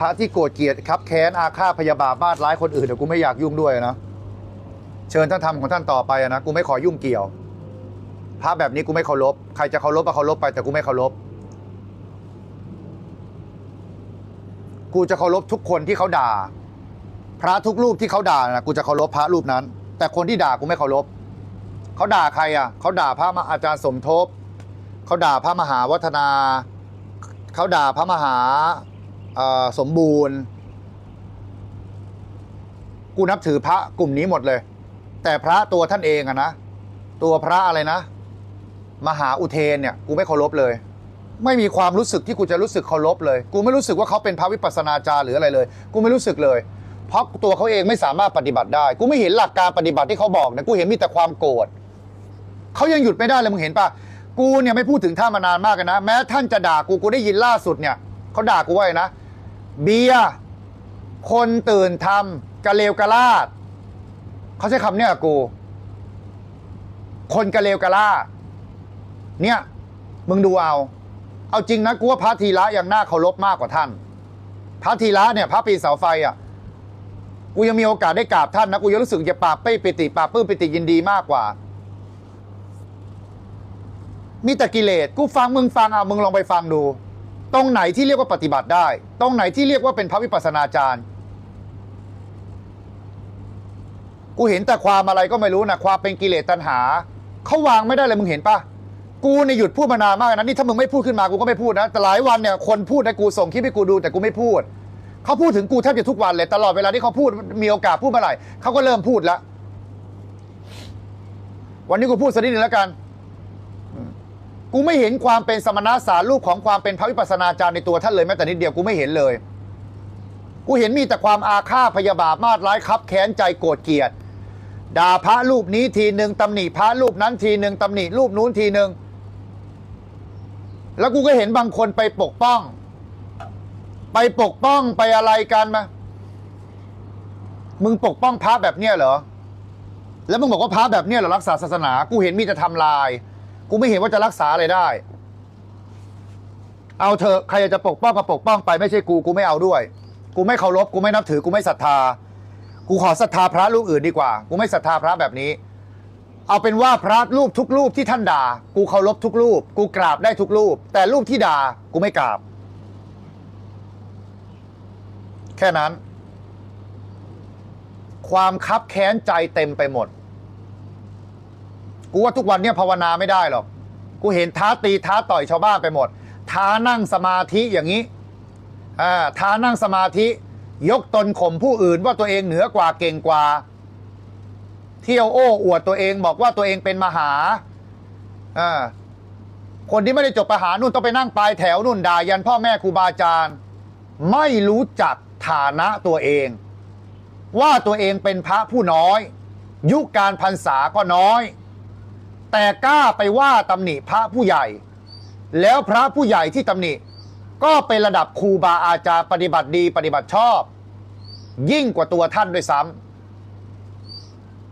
พระที่โกรธเกลียดครับแค้นอาฆาตพยาบาทมาดร้ายคนอื่นเดี๋ยวกูไม่อยากยุ่งด้วยนะเชิญท่านทำของท่านต่อไปอะนะกูไม่ขอยุ่งเกี่ยวพระแบบนี้กูไม่เคารพใครจะเคารพก็เคารพไปแต่กูไม่เคารพกูจะเคารพทุกคนที่เขาด่า พระทุกรูปที่เขาด่านะกูจะเคารพพระรูปนั้น แต่คนที่ด่ากูไม่เคารพเขาด่าใครอะเขาด่าพระมหาอาจารย์สมทบเขาด่าพระมหาวัฒนาเขาด่าพระมหา สมบูรณ์ กูนับถือพระกลุ่มนี้หมดเลย แต่พระตัวท่านเองอะนะ ตัวพระอะไรนะ มหาอุเทนเนี่ย กูไม่เคารพเลย ไม่มีความรู้สึกที่กูจะรู้สึกเคารพเลย กูไม่รู้สึกว่าเขาเป็นพระวิปัสนาจารย์หรืออะไรเลย กูไม่รู้สึกเลย เพราะตัวเขาเองไม่สามารถปฏิบัติได้ กูไม่เห็นหลักการปฏิบัติที่เขาบอกนะกูเห็นมีแต่ความโกรธเขายังหยุดไม่ได้เลยมึงเห็นปะกูเนี่ยไม่พูดถึงท่านมานานมากนะ แม้ท่านจะด่ากูกูได้ยินล่าสุดเนี่ยเขาด่ากูไว่าไงนะ เบียร์คนตื่นทำกะเลวกะลาดเขาใช้คำเนี่ยกู คนกะเลวกะลาดเนี่ย มึงดูเอา เอาจริงนะกูว่าพระธีระยังน่าเคารพมากกว่าท่าน พระธีระเนี่ย พระปีเสาไฟอะกูยังมีโอกาสได้กราบท่านนะกูยังรู้สึกจะปราบเป้ปิติปราบปื้มปิติยินดีมากกว่า มีแต่กิเลสกูฟังมึงฟังเอามึงลองไปฟังดู ตรงไหนที่เรียกว่าปฏิบัติได้ ตรงไหนที่เรียกว่าเป็นพระวิปัสสนาจารย์ กูเห็นแต่ความอะไรก็ไม่รู้นะความเป็นกิเลสตัณหาเขาวางไม่ได้เลยมึงเห็นปะกูเนี่ยหยุดพูดมานานมากนะนี่ถ้ามึงไม่พูดขึ้นมากูก็ไม่พูดนะแต่หลายวันเนี่ยคนพูดให้กูส่งคลิปให้กูดูแต่กูไม่พูดเขาพูดถึงกูแทบจะทุกวันเลยตลอดเวลาที่เขาพูดมีโอกาสพูดเมื่อไหร่เขาก็เริ่มพูดแล้ววันนี้กูพูดสักนิดนึงแล้วกัน กูไม่เห็นความเป็นสมณะสารรูปของความเป็นพระวิปัสสนาจารย์ในตัวท่านเลยแม้แต่นิดเดียวกูไม่เห็นเลย กูเห็นมีแต่ความอาฆาตพยาบาทมาดร้ายคับแค้นใจโกรธเกลียดด่าพระรูปนี้ทีหนึ่งตำหนิพระรูปนั้นทีหนึ่งตำหนิรูปนู้นทีหนึ่งแล้วกูก็เห็นบางคนไปปกป้อง ไปปกป้องไปอะไรกันมามึงปกป้องพระแบบเนี้ยเหรอ แล้วมึงบอกว่าพระแบบเนี้ยเหรอรักษาศาสนา กูเห็นมีแต่ทำลาย กูไม่เห็นว่าจะรักษาอะไรได้ เอาเถอะใครอยากจะปกป้องก็ปกป้องไปไม่ใช่กูกูไม่เอาด้วย กูไม่เคารพกูไม่นับถือกูไม่ศรัทธา กูขอศรัทธาพระรูปอื่นดีกว่า กูไม่ศรัทธาพระแบบนี้ เอาเป็นว่าพระรูปทุกรูปที่ท่านด่า กูเคารพทุกรูป กูกราบได้ทุกรูป แต่รูปที่ด่ากูไม่กราบ แค่นั้น ความคับแค้นใจเต็มไปหมด กูว่าทุกวันเนี้ภาวนาไม่ได้หรอก กูเห็นท้าตีท้าต่อยชาวบ้านไปหมด ท้านั่งสมาธิอย่างนี้อ่าท้านั่งสมาธิ ยกตนข่มผู้อื่นว่าตัวเองเหนือกว่าเก่งกว่า เที่ยวโอ้อวดตัวเองบอกว่าตัวเองเป็นมหาอ่าคนที่ไม่ได้จบประหานู่นต้องไปนั่งปลายแถวนู่นด่ายันพ่อแม่ครูบาอาจารย์ ไม่รู้จักฐานะตัวเอง ว่าตัวเองเป็นพระผู้น้อย ยุคการพรรษาก็น้อย แต่กล้าไปว่าตำหนิพระผู้ใหญ่ แล้วพระผู้ใหญ่ที่ตำหนิ ก็เป็นระดับครูบาอาจารย์ปฏิบัติดีปฏิบัติชอบ ยิ่งกว่าตัวท่านด้วยซ้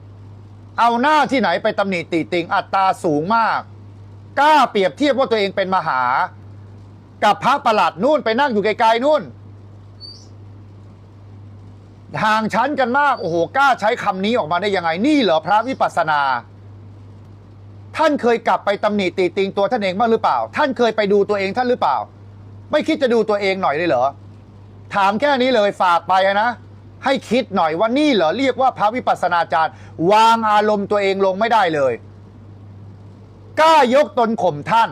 ำเอาหน้าที่ไหนไปตำหนิติติงอัตราสูงมาก กล้าเปรียบเทียบว่าตัวเองเป็นมหา กับพระประหลัดนู่นไปนั่งอยู่ไกลๆนู่นห่างชั้นกันมาก โอ้โห กล้าใช้คำนี้ออกมาได้ยังไง นี่เหรอพระวิปัสสนา ท่านเคยกลับไปตำหนิติติงตัวท่านเองบ้างหรือเปล่า ท่านเคยไปดูตัวเองท่านหรือเปล่า ไม่คิดจะดูตัวเองหน่อยเลยเหรอ ถามแค่นี้เลยฝากไปนะ ให้คิดหน่อยว่านี่เหรอเรียกว่าพระวิปัสสนาจารย์ วางอารมณ์ตัวเองลงไม่ได้เลย กล้ายกตนข่มท่าน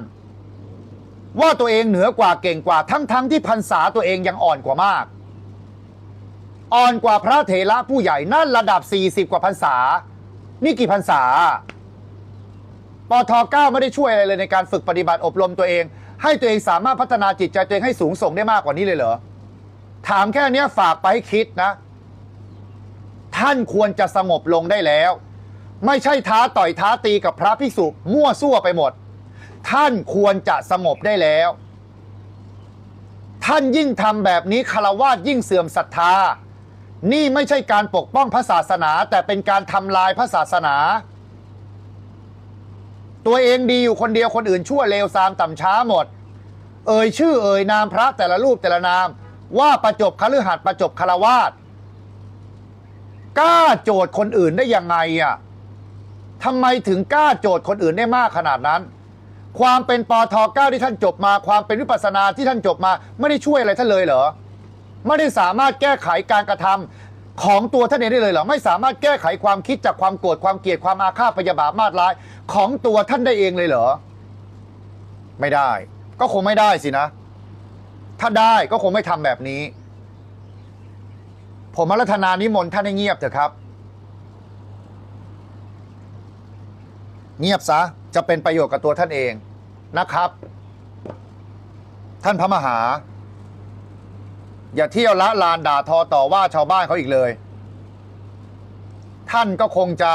ว่าตัวเองเหนือกว่าเก่งกว่า ทั้งๆทที่พรรษาตัวเองยังอ่อนกว่ามาก อ่อนกว่าพระเถระผู้ใหญ่นั่นระดับ 40 กว่าพรรษา นี่กี่พรรษา ปทเก้าไม่ได้ช่วยอะไรเลยในการฝึกปฏิบัติอบรมตัวเอง ให้ตัวเองสามารถพัฒนาจิตใจตัวเองให้สูงส่งได้มากกว่านี้เลยเหรอ ถามแค่นี้ฝากไปให้คิดนะ ท่านควรจะสงบลงได้แล้ว ไม่ใช่ท้าต่อยท้าตีกับพระภิกษุมั่วซั่วไปหมด ท่านควรจะสงบได้แล้ว ท่านยิ่งทำแบบนี้คารวาสยิ่งเสื่อมศรัทธา นี่ไม่ใช่การปกป้องพระศาสนา แต่เป็นการทำลายพระศาสนา ตัวเองดีอยู่คนเดียวคนอื่นชั่วเลวซามต่ำช้าหมด เอ่ยชื่อเอ่ยนามพระแต่ละรูปแต่ละนาม ว่าประจบคฤหัสถ์ประจบคารวาสกล้าโจทย์คนอื่นได้ยังไงอะทำไมถึงกล้าโจทย์คนอื่นได้มากขนาดนั้น ความเป็นปอทเก้าที่ท่านจบมา ความเป็นวิปัสสนาที่ท่านจบมา ไม่ได้ช่วยอะไรท่านเลยเหรอ ไม่ได้สามารถแก้ไขการกระทำ ของตัวท่านเองได้เลยเหรอไม่สามารถแก้ไขความคิดจากความโกรธความเกลียดความอาฆาตพยาบาทมาดร้าย ของตัวท่านได้เองเลยเหรอ ไม่ได้ ก็คงไม่ได้สินะ ถ้าได้ก็คงไม่ทำแบบนี้ ผมอารัธนานิมนต์ท่านให้เงียบเถอะครับ เงียบซะจะเป็นประโยชน์กับตัวท่านเองนะครับ ท่านพระมหา อย่าเที่ยวละลานด่าทอต่อว่าชาวบ้านเขาอีกเลย ท่านก็คงจะ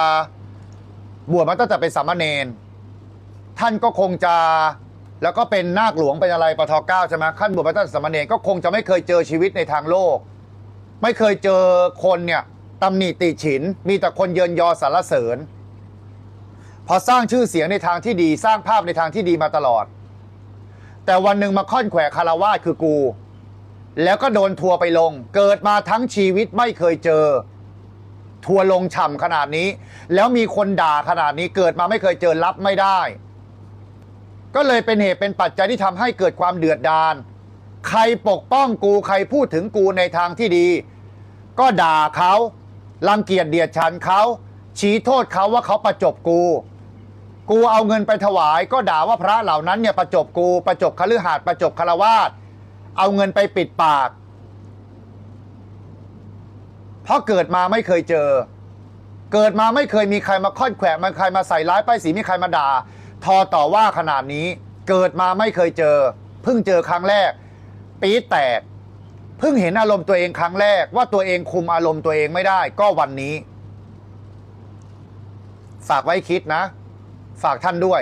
บวชมาตั้งแต่เป็นสามเณรท่านก็คงจะแล้วก็เป็นนาคหลวงเป็นอะไรปทเก้าใช่ไหมขั้นบวชมาตั้งแต่สามเณรก็คงจะไม่เคยเจอชีวิตในทางโลก ไม่เคยเจอคนเนี่ยตำหนิติฉิน มีแต่คนเยินยอสรรเสริญ พอสร้างชื่อเสียงในทางที่ดีสร้างภาพในทางที่ดีมาตลอด แต่วันหนึ่งมาค่อนแขวคารวาสคือกู แล้วก็โดนทัวร์ไปลง เกิดมาทั้งชีวิตไม่เคยเจอ ทัวร์ลงฉ่ำขนาดนี้ แล้วมีคนด่าขนาดนี้เกิดมาไม่เคยเจอรับไม่ได้ ก็เลยเป็นเหตุเป็นปัจจัยที่ทำให้เกิดความเดือดดาลใครปกป้องกูใครพูดถึงกูในทางที่ดี ก็ด่าเขารังเกียจเดียดฉันเขาชี้โทษเขาว่าเขาประจบกู กูเอาเงินไปถวาย ก็ด่าว่าพระเหล่านั้นเนี่ยประจบกู ประจบคฤหาสน์ประจบคารวาส เอาเงินไปปิดปาก เพราะเกิดมาไม่เคยเจอ เกิดมาไม่เคยมีใครมาค่อนแขวะมาใครมาใส่ร้ายป้ายสีมีใครมาด่า ทอต่อว่าขนาดนี้ เกิดมาไม่เคยเจอ เพิ่งเจอครั้งแรก ปี๊แตก เพิ่งเห็นอารมณ์ตัวเองครั้งแรก ว่าตัวเองคุมอารมณ์ตัวเองไม่ได้ ก็วันนี้ ฝากไว้คิดนะ ฝากท่านด้วย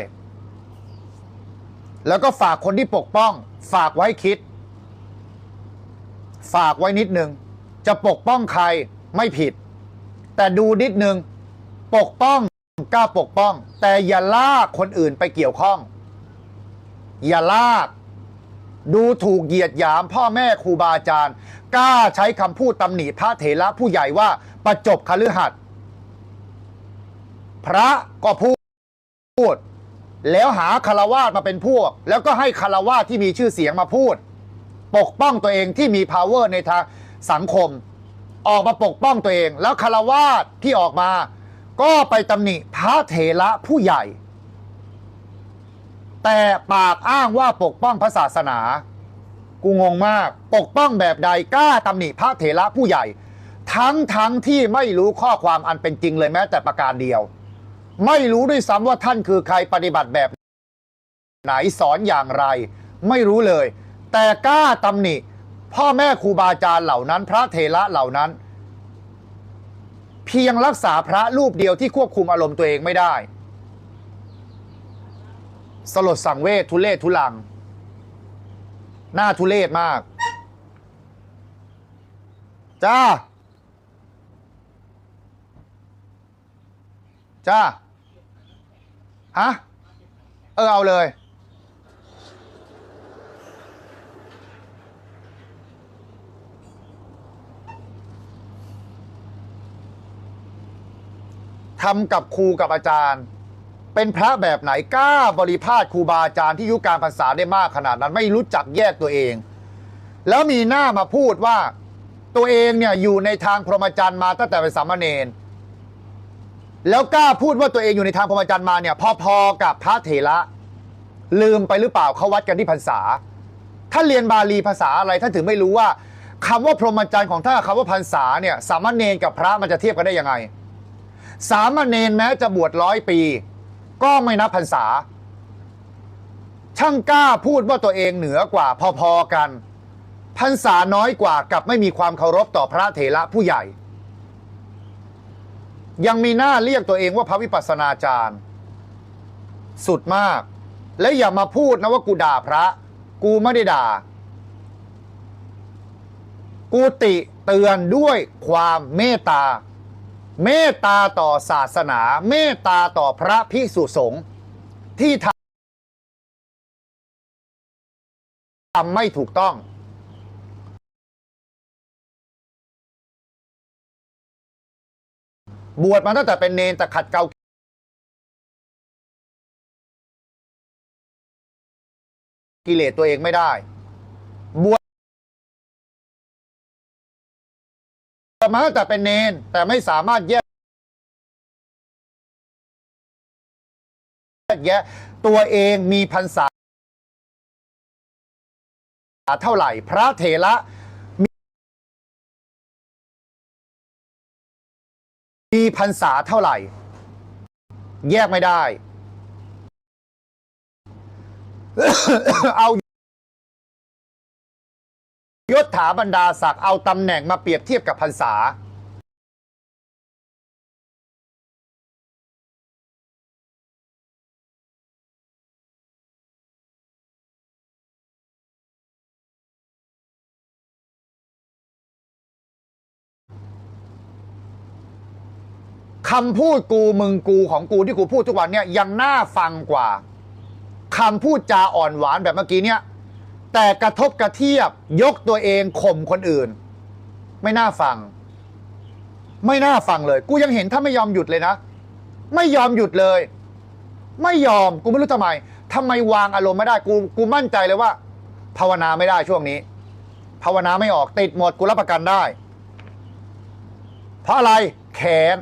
แล้วก็ฝากคนที่ปกป้อง ฝากไว้คิด ฝากไว้นิดนึง จะปกป้องใครไม่ผิด แต่ดูนิดนึง ปกป้องกล้าปกป้อง แต่อย่าลากคนอื่นไปเกี่ยวข้อง อย่าลาก ดูถูกเหยียดหยามพ่อแม่ครูบาอาจารย์ กล้าใช้คำพูดตำหนิพระเถระผู้ใหญ่ว่าประจบคฤหัสถ์พระก็พูดแล้วหาคารวาสมาเป็นพวก แล้วก็ให้คารวาสที่มีชื่อเสียงมาพูด ปกป้องตัวเองที่มี power ในทางสังคม ออกมาปกป้องตัวเอง แล้วคารวาสที่ออกมา ก็ไปตำหนิพระเถระผู้ใหญ่ แต่ปากอ้างว่าปกป้องพระศาสนา กูงงมาก ปกป้องแบบใดกล้าตำหนิพระเถระผู้ใหญ่ ทั้งทั้งที่ไม่รู้ข้อความอันเป็นจริงเลยแม้แต่ประการเดียว ไม่รู้ด้วยซ้ำว่าท่านคือใครปฏิบัติแบบไหนสอนอย่างไร ไม่รู้เลย แต่กล้าตำหนิ พ่อแม่ครูบาอาจารย์เหล่านั้น พระเถระเหล่านั้น เพียงรักษาพระรูปเดียวที่ควบคุมอารมณ์ตัวเองไม่ได้ สลดสังเวชทุเลศทุลัง หน้าทุเลศมาก จ้า จ้า ฮะ เออเอาเลย ทำกับครูกับอาจารย์ เป็นพระแบบไหนกล้าบริพาทครูบาอาจารย์ที่ยุการภาษาได้มากขนาดนั้นไม่รู้จักแยกตัวเอง แล้วมีหน้ามาพูดว่าตัวเองเนี่ยอยู่ในทางพรหมจรรย์มาตั้งแต่เป็นสามเณรแล้วกล้าพูดว่าตัวเองอยู่ในทางพรหมจรรย์มาเนี่ยพอๆกับพระเถระลืมไปหรือเปล่าเขาวัดกันที่พรรษาท่านเรียนบาลีภาษาอะไรท่านถึงไม่รู้ว่าคำว่าพรหมจรรย์ของท่านคำว่าพรรษาเนี่ยสามเณรกับพระมันจะเทียบกันได้ยังไง สามเณรแม้จะบวชร้อยปี ก็ไม่นับพรรษา ช่างกล้าพูดว่าตัวเองเหนือกว่าพอๆกันพรรษาน้อยกว่ากับไม่มีความเคารพต่อพระเถระผู้ใหญ่ ยังมีหน้าเรียกตัวเองว่าพระวิปัสสนาจารย์ สุดมาก และอย่ามาพูดนะว่ากูด่าพระ กูไม่ได้ด่า กูติเตือนด้วยความเมตตา เมตตาต่อศาสนา เมตตาต่อพระพิสุสงฆ์ที่ทำทำไม่ถูกต้อง บวชมาตั้งแต่เป็นเนนแต่ขัดเกลากิเลสตัวเองไม่ได้ บวช มาตั้งแต่เป็นเนน แต่ไม่สามารถแยกแยะตัวเองมีพรรษาเท่าไหร่ พระเถระมีมีพรรษาเท่าไหร่ แยกไม่ได้ เอา ยศถาบรรดาศักดิ์เอาตำแหน่งมาเปรียบเทียบกับพรรษาคำพูดกูมึงกูของกูที่กูพูดทุกวันเนี่ยยังน่าฟังกว่าคำพูดจาอ่อนหวานแบบเมื่อกี้เนี่ย แต่กระทบกระเทียบยกตัวเองข่มคนอื่น ไม่น่าฟัง ไม่น่าฟังเลย กูยังเห็นถ้าไม่ยอมหยุดเลยนะ ไม่ยอมหยุดเลย ไม่ยอมกูไม่รู้ทำไมทำไมวางอารมณ์ไม่ได้กูกูมั่นใจเลยว่า ภาวนาไม่ได้ช่วงนี้ ภาวนาไม่ออกติดหมดกูรับประกันได้ เพราะอะไรแค้น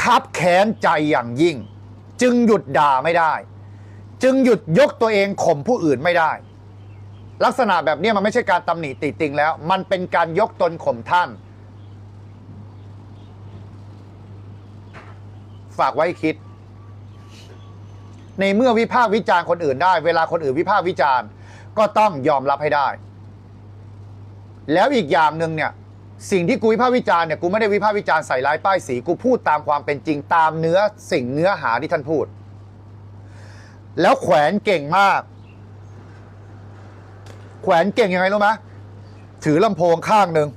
คับแค้นใจอย่างยิ่ง จึงหยุดด่าไม่ได้ จึงหยุดยกตัวเองข่มผู้อื่นไม่ได้ ลักษณะแบบนี้มันไม่ใช่การตำหนิติติงแล้ว มันเป็นการยกตนข่มท่าน ฝากไว้คิด ในเมื่อวิพากษ์วิจารณ์คนอื่นได้ เวลาคนอื่นวิพากษ์วิจารณ์ก็ต้องยอมรับให้ได้ แล้วอีกอย่างหนึ่งเนี่ย สิ่งที่กูวิพากษ์วิจารณ์เนี่ยกูไม่ได้วิพากษ์วิจารณ์ใส่ร้ายป้ายสีกูพูดตามความเป็นจริงตามเนื้อสิ่งเนื้อหาที่ท่านพูด แล้วแขวนเก่งมาก แขวนเก่งยังไงรู้ไหมถือลำโพงข้างหนึ่ง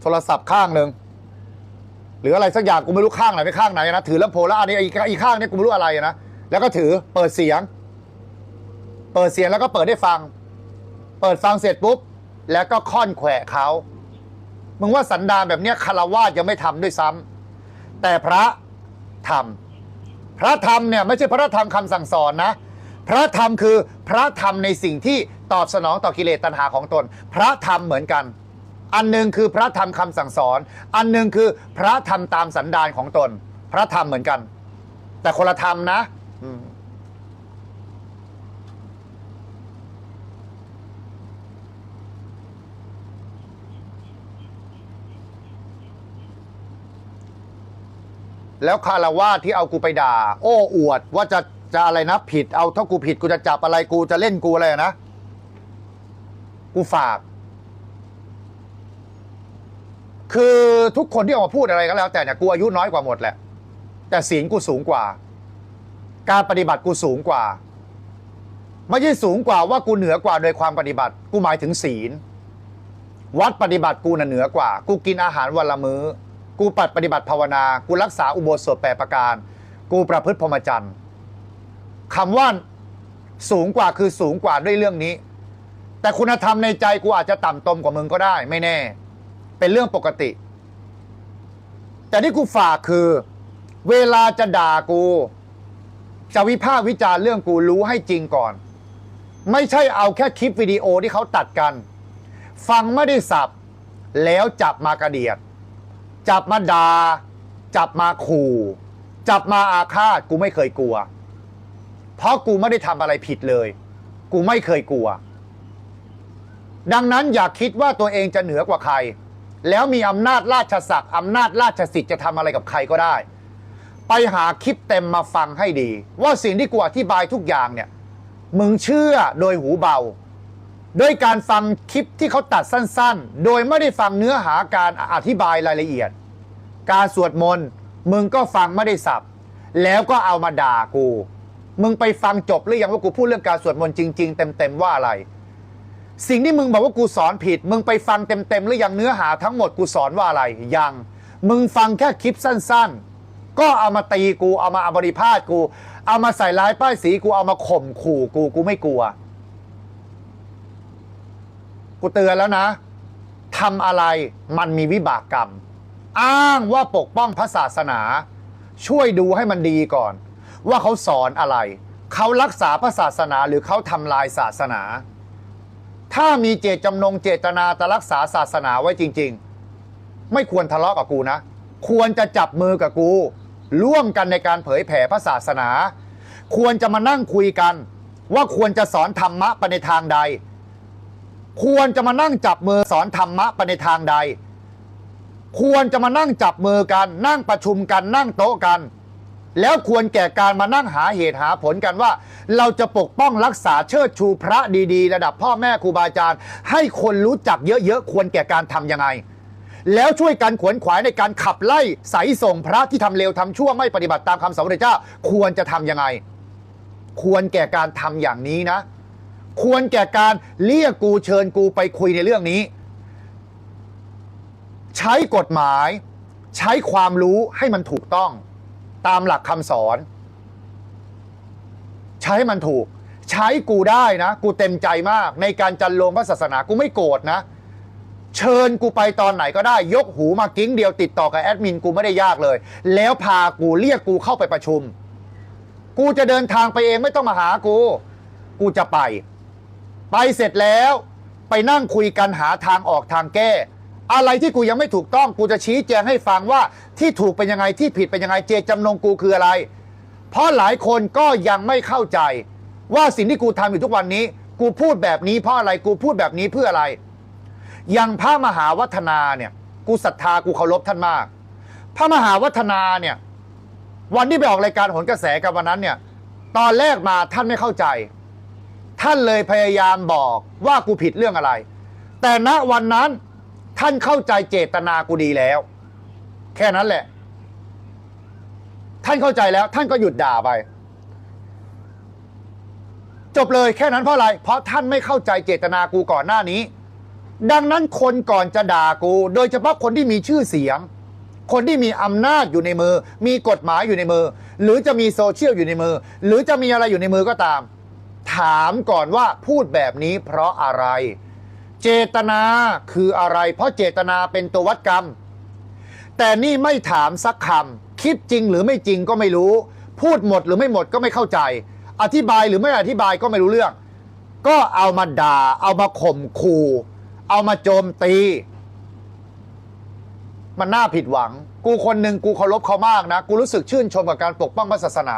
โทรศัพท์ข้างหนึ่งหรืออะไรสักอย่างกูไม่รู้ข้างไหนไม่ข้างไหนนะถือลำโพงแล้วอันนี้อีกอีกข้างนี่ยกูไม่รู้อะไรนะแล้วก็ถือเปิดเสียง เปิดเสียงแล้วก็เปิดได้ฟัง เปิดฟังเสร็จปุ๊บ แล้วก็ค่อนแขวะเขามึงว่าสันดานแบบเนี้ยคารวาสยังไม่ทำด้วยซ้ำแต่พระทำพระธรรมเนี่ยไม่ใช่พระธรรมคำสั่งสอนนะ พระธรรมคือพระธรรมในสิ่งที่ ตอบสนองต่อกิเลสตัณหาของตน พระธรรมเหมือนกัน อันหนึ่งคือพระธรรมคำสั่งสอน อันหนึ่งคือพระธรรมตามสันดานของตน พระธรรมเหมือนกัน แต่คนละธรรมนะแล้วคารวาที่เอากูไปด่า โอ้อวดว่าจะจะอะไรนะผิดเอาถ้ากูผิดกูจะจับอะไรกูจะเล่นกูอะไรนะ กูฝาก คือทุกคนที่ออกมาพูดอะไรก็แล้ว แต่เนี่ยกูอายุน้อยกว่าหมดแหละ แต่ศีลกูสูงกว่า การปฏิบัติกูสูงกว่า ไม่ใช่สูงกว่าว่ากูเหนือกว่าโดยความปฏิบัติ กูหมายถึงศีล วัดปฏิบัติกูน่ะเหนือกว่า กูกินอาหารวันละมือ้อ กูปัดปฏิบัติภาวนา กูรักษาอุโบสถแปประการ กูประพฤติพรหมจรรย์คำว่าสูงกว่าคือสูงกว่าด้วยเรื่องนี้ แต่คุณธรรมในใจกูอาจจะต่ำตมกว่ามึงก็ได้ ไม่แน่ เป็นเรื่องปกติ แต่ที่กูฝากคือ เวลาจะด่ากู จะวิพากษ์วิจารณ์เรื่องกูรู้ให้จริงก่อน ไม่ใช่เอาแค่คลิปวิดีโอที่เขาตัดกัน ฟังไม่ได้สับ แล้วจับมากระเดียด จับมาดา่าจับมาขู่ จับมาอาฆาตกูไม่เคยกลัว เพราะกูไม่ได้ทำอะไรผิดเลย กูไม่เคยกลัว ดังนั้นอย่าคิดว่าตัวเองจะเหนือกว่าใคร แล้วมีอำนาจราชศักดิ์อำนาจราชสิทธิ์จะทำอะไรกับใครก็ได้ ไปหาคลิปเต็มมาฟังให้ดี ว่าสิ่งที่กูอธิบายทุกอย่างเนี่ย มึงเชื่อโดยหูเบา ด้วยการฟังคลิปที่เขาตัดสั้นๆ โดยไม่ได้ฟังเนื้อหาการอธิบายรายละเอียด การสวดมนต์มึงก็ฟังไม่ได้สับแล้วก็เอามาด่ากู มึงไปฟังจบหรือยังว่ากูพูดเรื่องการสวดมนต์จริง ๆ เต็มๆว่าอะไร สิ่งที่มึงบอกว่ากูสอนผิด มึงไปฟังเต็มๆหรือยังเนื้อหาทั้งหมดกูสอนว่าอะไรยังมึงฟังแค่คลิปสั้น ๆ ก็เอามาตีกูเอามาอบริพาทกู เอามาใส่ร้ายป้ายสีกูเอามาข่มขู่กูกูไม่กลัว กูเตือนแล้วนะทำอะไรมันมีวิบากกรรม อ้างว่าปกป้องพระศาสนา ช่วยดูให้มันดีก่อน ว่าเขาสอนอะไร เขารักษาพระศาสนาหรือเขาทำลายศาสนา ถ้ามีเจตจำนงเจตนาจะรักษาศาสนาไว้จริง ๆ ไม่ควรทะเลาะกับกูนะ ควรจะจับมือกับกู ร่วมกันในการเผยแผ่พระศาสนา ควรจะมานั่งคุยกัน ว่าควรจะสอนธรรมะไปในทางใด ควรจะมานั่งจับมือสอนธรรมะไปในทางใด ควรจะมานั่งจับมือกัน นั่งประชุมกันนั่งโต๊ะกัน แล้วควรแก่การมานั่งหาเหตุหาผลกันว่า เราจะปกป้องรักษาเชิดชูพระดีๆ ระดับพ่อแม่ครูบาอาจารย์ ให้คนรู้จักเยอะๆควรแก่การทำยังไง แล้วช่วยกันขวนขวายในการขับไล่ใสยส่งพระที่ทำเลวทำชั่วไม่ปฏิบัติตามคำสอนพระเจ้า ควรจะทำยังไง ควรแก่การทำอย่างนี้นะ ควรแก่การเรียกกูเชิญกูไปคุยในเรื่องนี้ ใช้กฎหมาย ใช้ความรู้ให้มันถูกต้อง ตามหลักคำสอน ใช้ให้มันถูก ใช้กูได้นะ กูเต็มใจมาก ในการจันโลงพระศาสนากูไม่โกรธนะ เชิญกูไปตอนไหนก็ได้ ยกหูมากิ้งเดียวติดต่อกับแอดมินกูไม่ได้ยากเลย แล้วพากูเรียกกูเข้าไปประชุม กูจะเดินทางไปเองไม่ต้องมาหากู กูจะไป ไปเสร็จแล้ว ไปนั่งคุยกันหาทางออกทางแก้ อะไรที่กูยังไม่ถูกต้องกูจะชี้แจงให้ฟังว่าที่ถูกเป็นยังไงที่ผิดเป็นยังไงเจตจำนงกูคืออะไร เพราะหลายคนก็ยังไม่เข้าใจ ว่าสิ่งที่กูทำอยู่ทุกวันนี้ กูพูดแบบนี้เพราะอะไรกูพูดแบบนี้เพื่ออะไรอย่างพระมหาวัฒนาเนี่ย กูศรัทธากูเคารพท่านมาก พระมหาวัฒนาเนี่ย วันที่ไปออกรายการหนกระแสกันวันนั้นเนี่ย ตอนแรกมาท่านไม่เข้าใจ ท่านเลยพยายามบอกว่ากูผิดเรื่องอะไร แต่ณวันนั้น ท่านเข้าใจเจตนากูดีแล้ว แค่นั้นแหละ ท่านเข้าใจแล้ว ท่านก็หยุดด่าไป จบเลยแค่นั้นเพราะอะไร เพราะท่านไม่เข้าใจเจตนากูก่อนหน้านี้ ดังนั้นคนก่อนจะด่ากู โดยเฉพาะคนที่มีชื่อเสียง คนที่มีอำนาจอยู่ในมือ มีกฎหมายอยู่ในมือ หรือจะมีโซเชียลอยู่ในมือ หรือจะมีอะไรอยู่ในมือก็ตาม ถามก่อนว่าพูดแบบนี้เพราะอะไร เจตนาคืออะไร เพราะเจตนาเป็นตัววัดกรรม แต่นี่ไม่ถามสักคำคิดจริงหรือไม่จริงก็ไม่รู้ พูดหมดหรือไม่หมดก็ไม่เข้าใจ อธิบายหรือไม่อธิบายก็ไม่รู้เรื่อง ก็เอามาด่า เอามาข่มขู่เอามาโจมตี มันน่าผิดหวัง กูคนหนึ่งกูเคารพเขามากนะ กูรู้สึกชื่นชมกับการปกป้องพระศาสนา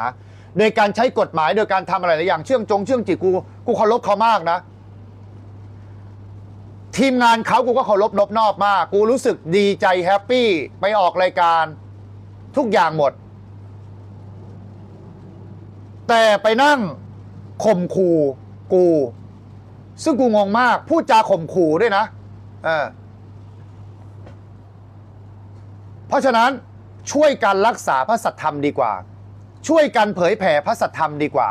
โดยการใช้กฎหมายโดยการทำอะไรหลายอย่างเชื่องจงเชื่องจิตกูกูเคารพเขามากนะ ทีมงานเขากูก็เคารพนบนอบมาก กูรู้สึกดีใจแฮปปี้ไปออกรายการ ทุกอย่างหมด แต่ไปนั่งข่มขู่กู ซึ่งกูงงมาก พูดจาข่มขู่ด้วยนะเออเพราะฉะนั้นช่วยกันรักษาพระสัทธรรมดีกว่า ช่วยกันเผยแผ่พระสัทธรรมดีกว่า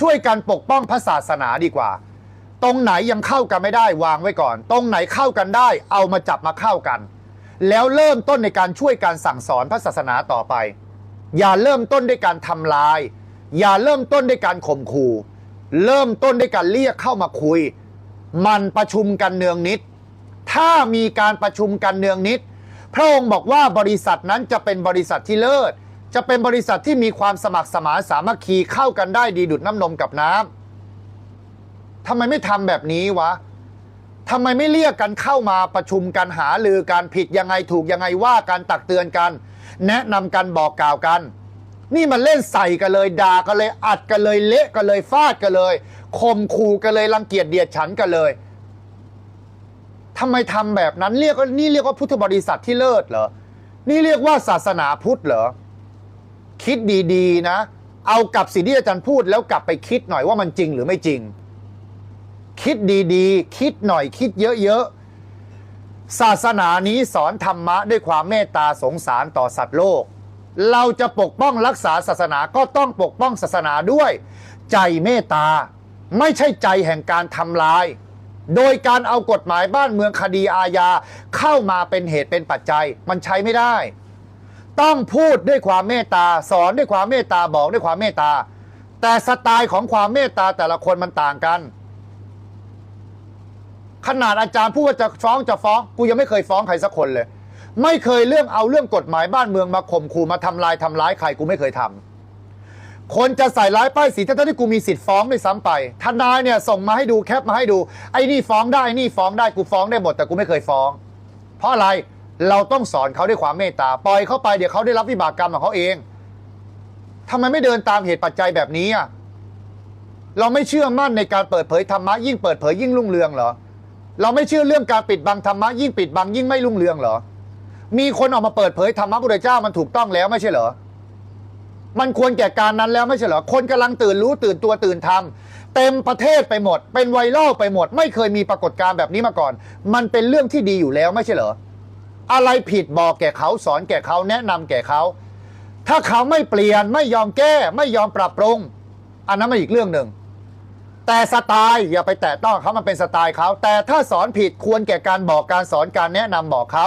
ช่วยกันปกป้องพระศาสนาดีกว่า ตรงไหนยังเข้ากันไม่ได้วางไว้ก่อน ตรงไหนเข้ากันได้ เอามาจับมาเข้ากัน แล้วเริ่มต้นในการช่วยการสั่งสอนพระศาสนาต่อไป อย่าเริ่มต้นด้วยการทำลาย อย่าเริ่มต้นด้วยการข่มขู่ เริ่มต้นด้วยการเรียกเข้ามาคุย มันประชุมกันเนืองนิด ถ้ามีการประชุมกันเนืองนิด พระองค์บอกว่าบริษัทนั้นจะเป็นบริษัทที่เลิศจะเป็นบริษัทที่มีความสมัครสมานสามัคคีเข้ากันได้ดีดุดน้ำนมกับน้ำ ทำไมไม่ทำแบบนี้วะทำไมไม่เรียกกันเข้ามาประชุมกันหาลือกันผิดยังไงถูกยังไงว่ากันตักเตือนกัน แนะนำกันบอกกล่าวกัน นี่มันเล่นใส่กันเลยด่ากันเลยอัดกันเลยเละกันเลยฟาดกันเลยข่มขู่กันเลยรังเกียจเดียดฉันกันเลยทำไมทำแบบนั้นเรียกนี่เรียกว่าพุทธบริษัทที่เลิศเหรอนี่เรียกว่าศาสนาพุทธเหรอคิดดีๆนะ เอากับสิ่งที่อาจารย์พูดแล้วกลับไปคิดหน่อยว่ามันจริงหรือไม่จริง คิดดีๆ คิดหน่อยคิดเยอะๆ ศาสนานี้สอนธรรมะด้วยความเมตตาสงสารต่อสัตว์โลก เราจะปกป้องรักษาศาสนาก็ต้องปกป้องศาสนาด้วย ใจเมตตา ไม่ใช่ใจแห่งการทำลาย โดยการเอากฎหมายบ้านเมืองคดีอาญาเข้ามาเป็นเหตุเป็นปัจจัย มันใช้ไม่ได้ ต้องพูดด้วยความเมตตาสอนด้วยความเมตตาบอกด้วยความเมตตาแต่สไตล์ของความเมตตาแต่ละคนมันต่างกัน ขนาดอาจารย์พูดว่าจะฟ้องจะฟ้อง กูยังไม่เคยฟ้องใครสักคนเลย ไม่เคยเรื่องเอาเรื่องกฎหมายบ้านเมืองมาข่มขู่มาทำลายทำร้ายใครกูไม่เคยทำคนจะใส่ร้ายป้ายสีทั้งที่กูมีสิทธิ์ฟ้องด้วยซ้ำไปทนายเนี่ยส่งมาให้ดูแคปมาให้ดูไอ้นี่ฟ้องได้ไอ้นี่ฟ้องได้กูฟ้องได้หมดแต่กูไม่เคยฟ้อง เพราะอะไรเราต้องสอนเขาด้วยความเมตตาปล่อยเขาไปเดี๋ยวเขาได้รับวิบากกรรมของเขาเองทำไมไม่เดินตามเหตุปัจจัยแบบนี้อะเราไม่เชื่อมั่นในการเปิดเผยธรรมะยิ่งเปิดเผยยิ่งรุ่งเรืองเหรอ เราไม่เชื่อเรื่องการปิดบังธรรมะยิ่งปิดบังยิ่งไม่รุ่งเรืองเหรอ มีคนออกมาเปิดเผยธรรมะพระพุทธเจ้ามันถูกต้องแล้วไม่ใช่เหรอ มันควรแก่การนั้นแล้วไม่ใช่เหรอ คนกำลังตื่นรู้ตื่นตัวตื่นทำเต็มประเทศไปหมด เป็นไวรัลไปหมด ไม่เคยมีปรากฏการณ์แบบนี้มาก่อน มันเป็นเรื่องที่ดีอยู่แล้วไม่ใช่เหรอ อะไรผิดบอกแก่เขาสอนแก่เขาแนะนำแก่เขา ถ้าเขาไม่เปลี่ยนไม่ยอมแก้ไม่ยอมปรับปรุง อันนั้นมาอีกเรื่องหนึ่ง แต่สไตล์อย่าไปแตะต้องเขามันเป็นสไตล์เขาแต่ถ้าสอนผิดควรแก่การบอกการสอนการแนะนำบอกเขา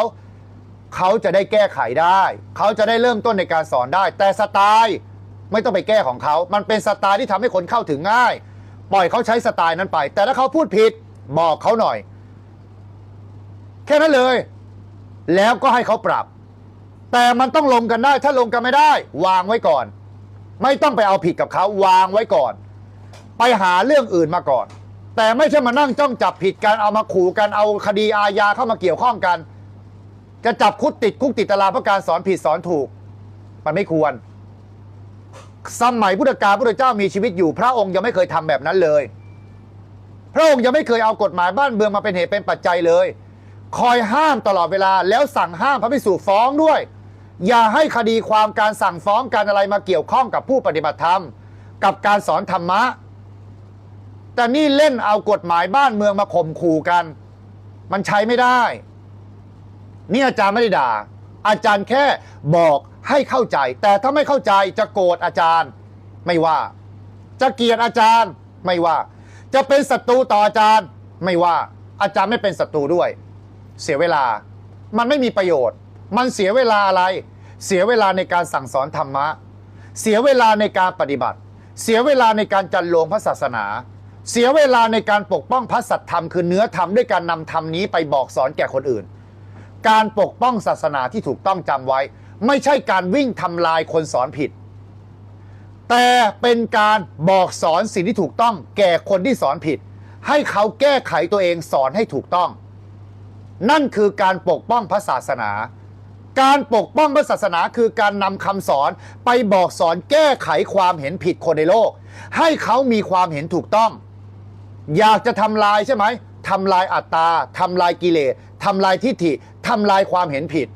เขาจะได้แก้ไขได้ เขาจะได้เริ่มต้นในการสอนได้ แต่สไตล์ไม่ต้องไปแก้ของเขา มันเป็นสไตล์ที่ทำให้คนเข้าถึงง่าย ปล่อยเขาใช้สไตล์นั้นไป แต่ถ้าเขาพูดผิดบอกเขาหน่อย แค่นั้นเลย แล้วก็ให้เขาปรับ แต่มันต้องลงกันได้ ถ้าลงกันไม่ได้ วางไว้ก่อน ไม่ต้องไปเอาผิดกับเขาวางไว้ก่อน ไปหาเรื่องอื่นมาก่อน แต่ไม่ใช่มานั่งจ้องจับผิดกันเอามาขู่กันเอาคดีอาญาเข้ามาเกี่ยวข้องกัน จะจับคุกติดคุกติดตารางเพราะการสอนผิดสอนถูก มันไม่ควร สมัยพุทธกาลพุทธเจ้ามีชีวิตอยู่ พระองค์ยังไม่เคยทำแบบนั้นเลย พระองค์ยังไม่เคยเอากฎหมายบ้านเมืองมาเป็นเหตุเป็นปัจจัยเลย คอยห้ามตลอดเวลาแล้วสั่งห้ามพระภิกษุฟ้องด้วย อย่าให้คดีความการสั่งฟ้องการอะไรมาเกี่ยวข้องกับผู้ปฏิบัติธรรม กับการสอนธรรมะ แต่นี่เล่นเอากฎหมายบ้านเมืองมาข่มขู่กัน มันใช้ไม่ได้ นี่อาจารย์ไม่ได้ด่า อาจารย์แค่บอกให้เข้าใจ แต่ถ้าไม่เข้าใจจะโกรธอาจารย์ ไม่ว่า จะเกลียดอาจารย์ไม่ว่า จะเป็นศัตรูต่ออาจารย์ ไม่ว่า อาจารย์ไม่เป็นศัตรูด้วย เสียเวลา มันไม่มีประโยชน์ มันเสียเวลาอะไร เสียเวลาในการสั่งสอนธรรมะ เสียเวลาในการปฏิบัติ เสียเวลาในการจันโลงพระศาสนา เสียเวลาในการปกป้องพระสัตธรรมคือเนื้อธรรมด้วยการนำธรรมนี้ไปบอกสอนแก่คนอื่น การปกป้องศาสนาที่ถูกต้องจำไว้ ไม่ใช่การวิ่งทำลายคนสอนผิด แต่เป็นการบอกสอนสิ่งที่ถูกต้อง แก่คนที่สอนผิด ให้เขาแก้ไขตัวเองสอนให้ถูกต้อง นั่นคือการปกป้องพระศาสนา การปกป้องพระศาสนาคือการนำคำสอนไปบอกสอนแก้ไขความเห็นผิดคนในโลก ให้เขามีความเห็นถูกต้อง อยากจะทำลายใช่ไหมทำลายอัตตาทำลายกิเลสทำลายทิฏฐิทำลายความเห็นผิด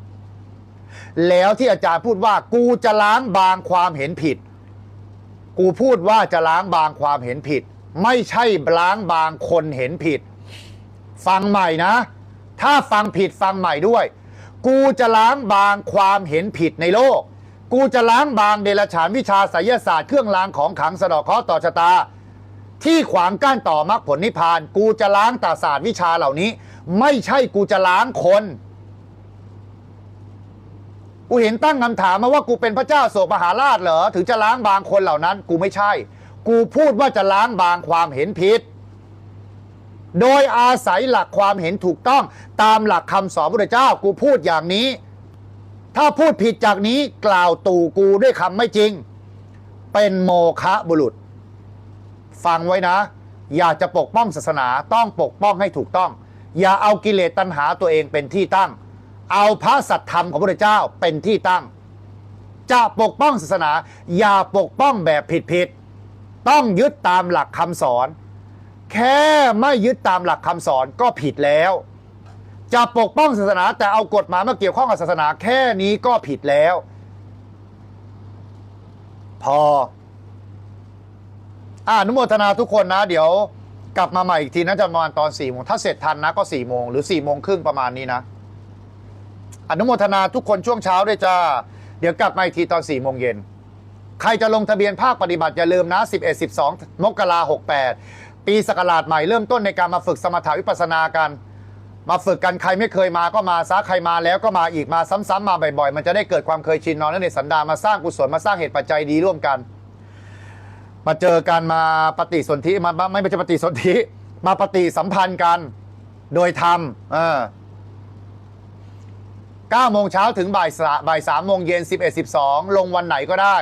แล้วที่อาจารย์พูดว่ากูจะล้างบางความเห็นผิด กูพูดว่าจะล้างบางความเห็นผิด ไม่ใช่ล้างบางคนเห็นผิด ฟังใหม่นะ ถ้าฟังผิดฟังใหม่ด้วย กูจะล้างบางความเห็นผิดในโลก กูจะล้างบางเดรัจฉานวิชาไสยศาสตร์เครื่องรางของขลังสะดอกเคราะห์ต่อชะตา ที่ขวางกั้นต่อมรรคผลนิพพาน กูจะล้างตาศาสตร์วิชาเหล่านี้ ไม่ใช่กูจะล้างคน กูเห็นตั้งคำถามมาว่ากูเป็นพระเจ้าโศกมหาราชเหรอ ถึงจะล้างบางคนเหล่านั้น กูไม่ใช่ กูพูดว่าจะล้างบางความเห็นผิด โดยอาศัยหลักความเห็นถูกต้องตามหลักคำสอนพระเจ้า กูพูดอย่างนี้ ถ้าพูดผิดจากนี้กล่าวตู่กูด้วยคำไม่จริง เป็นโมฆะบุรุษ ฟังไว้นะ อยากจะปกป้องศาสนาต้องปกป้องให้ถูกต้อง อย่าเอากิเลสตัณหาตัวเองเป็นที่ตั้ง เอาพระสัตธรรมของพระเจ้าเป็นที่ตั้ง จะปกป้องศาสนา อย่าปกป้องแบบผิดๆต้องยึดตามหลักคำสอน แค่ไม่ยึดตามหลักคำสอนก็ผิดแล้ว จะปกป้องศาสนาแต่เอากฎหมายมาเกี่ยวข้องกับศาสนาแค่นี้ก็ผิดแล้ว พอ อ่านุโมทนาทุกคนนะ เดี๋ยวกลับมาใหม่อีกทีนะจะประมาณตอนสี่โมงถ้าเสร็จทันนะก็สี่โมงหรือสี่โมงครึ่งประมาณนี้นะ อนุโมทนาทุกคนช่วงเช้าด้วยจ้า เดี๋ยวกลับมาอีกทีตอน4ี่โมงเย็น ใครจะลงทะเบียนภาคปฏิบัติอย่าลืมนะ 11 12 มกราหก8ปีสกราชใหม่เริ่มต้นในการมาฝึกสมถาวิปัสสนากัน มาฝึกกันใครไม่เคยมาก็มาซะใครมาแล้วก็มาอีกมาซ้ำๆมาบ่อยๆ มันจะได้เกิดความเคยชินนอนและในสันดานมาสร้างกุศลมาสร้างเหตุปัจจัยดีร่วมกัน มาเจอกันมาปฏิสนธิมาไม่ไม่ใช่ปฏิสนธิมาปฏิสัมพันธ์กัน โดยธรรมเออ9โมงเช้าถึงบ่ายสาบ่าย3โมงเย็น11 12 ลงวันไหนก็ได้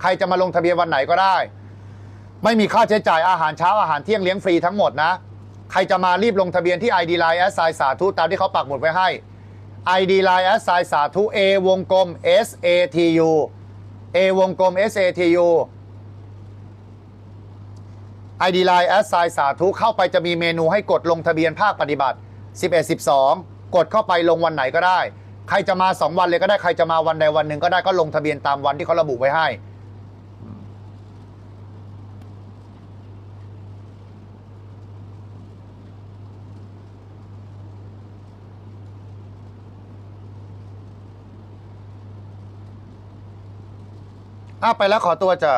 ใครจะมาลงทะเบียนวันไหนก็ได้ ไม่มีค่าใช้จ่ายอาหารเช้าอาหารเที่ยงเลี้ยงฟรีทั้งหมดนะ ใครจะมารีบลงทะเบียนที่ ID Line แอสไซสาธุตามที่เขาปักหมุดไว้ให้ ID Line แอสไซสาธุ A วงกลม S A T U A วงกลม S A T U ID Line แอสไซสาธุเข้าไปจะมีเมนูให้กดลงทะเบียนภาคปฏิบัติ 11 12 กดเข้าไปลงวันไหนก็ได้ ใครจะมา 2 วันเลยก็ได้ใครจะมาวันใดวันหนึ่งก็ได้ก็ลงทะเบียนตามวันที่เขาระบุไว้ให้ อ้าไปแล้วขอตัวจ้ะ